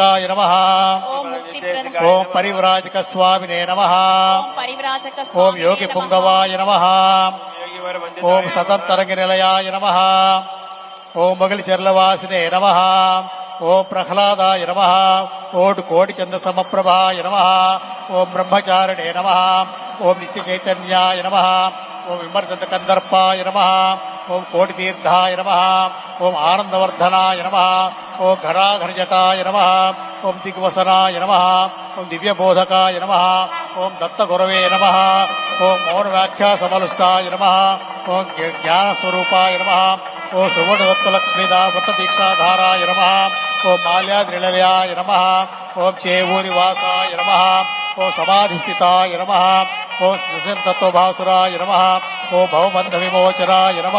ముక్తిదేశికాయ నమ. ఓం పరివ్రాజక స్వామినే నమ. ఓం యోగి. పుంగవాయ నమ. ఓం సతంతరంగ నిలయాయ నమ. ఓం మొగలి చెర్లవాసినే నమ. ఓం ప్రహ్లాదాయ నమ. ఓం కోటి చంద సమప్రభాయ నమ. ఓం బ్రహ్మచారిణే నమ. ఓం నిత్య చైతన్యాయ నమ. ఓం విమర్దంత కందర్పాయ నమ. ఓం కోటి తీర్థాయ నమ. ఓం ఆనందవర్ధనాయ నమ. ఓం ఘరాఘరజటాయ నమ ఓం దిగ్వసనాయ నమ ఓం దివ్యబోధకాయ నమ ఓం దత్తగురవే నమ ఓం మౌన వ్యాఖ్యా సమలుస్తాయ నమ ఓం జ్ఞానస్వరూపాయ నమ ఓ సువర్ణదత్తలక్ష్మీదా వృత్తదీక్షాధారాయ నమ ఓం మాల్యాద్రిలయాయ నమ ఓం చేవూరివాసాయ నమ ఓం సమాధిస్థితాయ నమ ఓం స్మృతితత్వభాసురాయ నమ ఓం భవబంధ విమోచనాయ నమ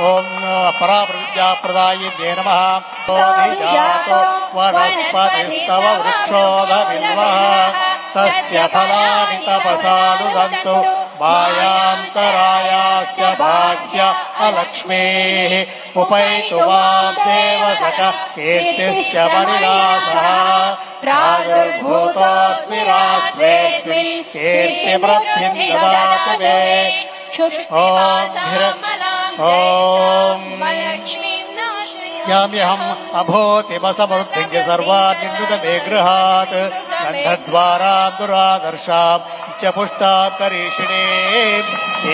ఓం పరాప్రవిద్యాప్రదాయిన్యే నమ. వనస్పతిస్తవ వృక్షోద తస్య ఫలాని తపసానుదంతు మాయాంతరాయాస్య భాగ్య అలక్ష్మే. ఉపైతు మాం దేవసక కీర్తిశ్చ మణినాసః. ప్రాదుర్భూతోऽస్మి రాష్ట్రేऽస్మిన్ కీర్తివృద్ధిం దదాతు మే ఓం హిర- ఓం యామ్యహం అభూతిమసమృద్ధించ సర్వాన్నిన్నుత మే గృహాత్ గంధద్వారా దురాదర్శాం చ పుష్టాం కరీషిణే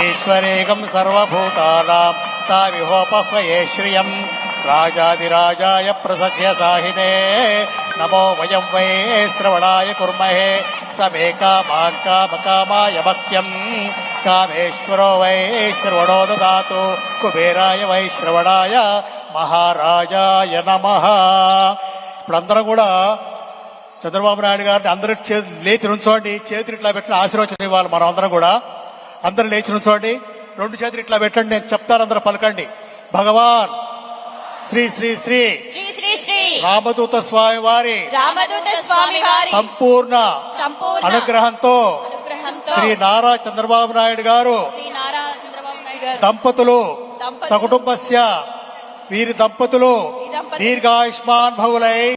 ఈశ్వరేకం సర్వభూతానాం తావిహోపహ్వయే శ్రియం రాజాదిరాజాయ ప్రసఖ్య సాహినే నమో వయం వై శ్రవణాయ కుర్మహే కామేశ్వరో వై శ్రవణో దదాతు కుబేరాయ వై శ్రవణాయ మహారాజాయ నమ ఇప్పుడందరం కూడా చంద్రబాబు నాయుడు గారిని అందరూ చే- లేచి నుంచోండి. చేతులు ఇట్లా పెట్టిన ఆశీర్వచనం ఇవ్వాలి మనం అందరం కూడా. అందరూ లేచి నుంచోండి. రెండు చేతులు ఇట్లా పెట్టండి. నేను చెప్తాను అందరూ పలకండి. భగవాన్! శ్రీ శ్రీ శ్రీ! శ్రీ శ్రీ శ్రీ! రామదూత స్వామి వారి రామదూత స్వామి వారి సంపూర్ణ అనుగ్రహంతో శ్రీ నారా చంద్రబాబు నాయుడు గారు దంపతులు సకుటుంబస్య వీరి దంపతులు. దీర్ఘాయుష్మాన్ భవులై.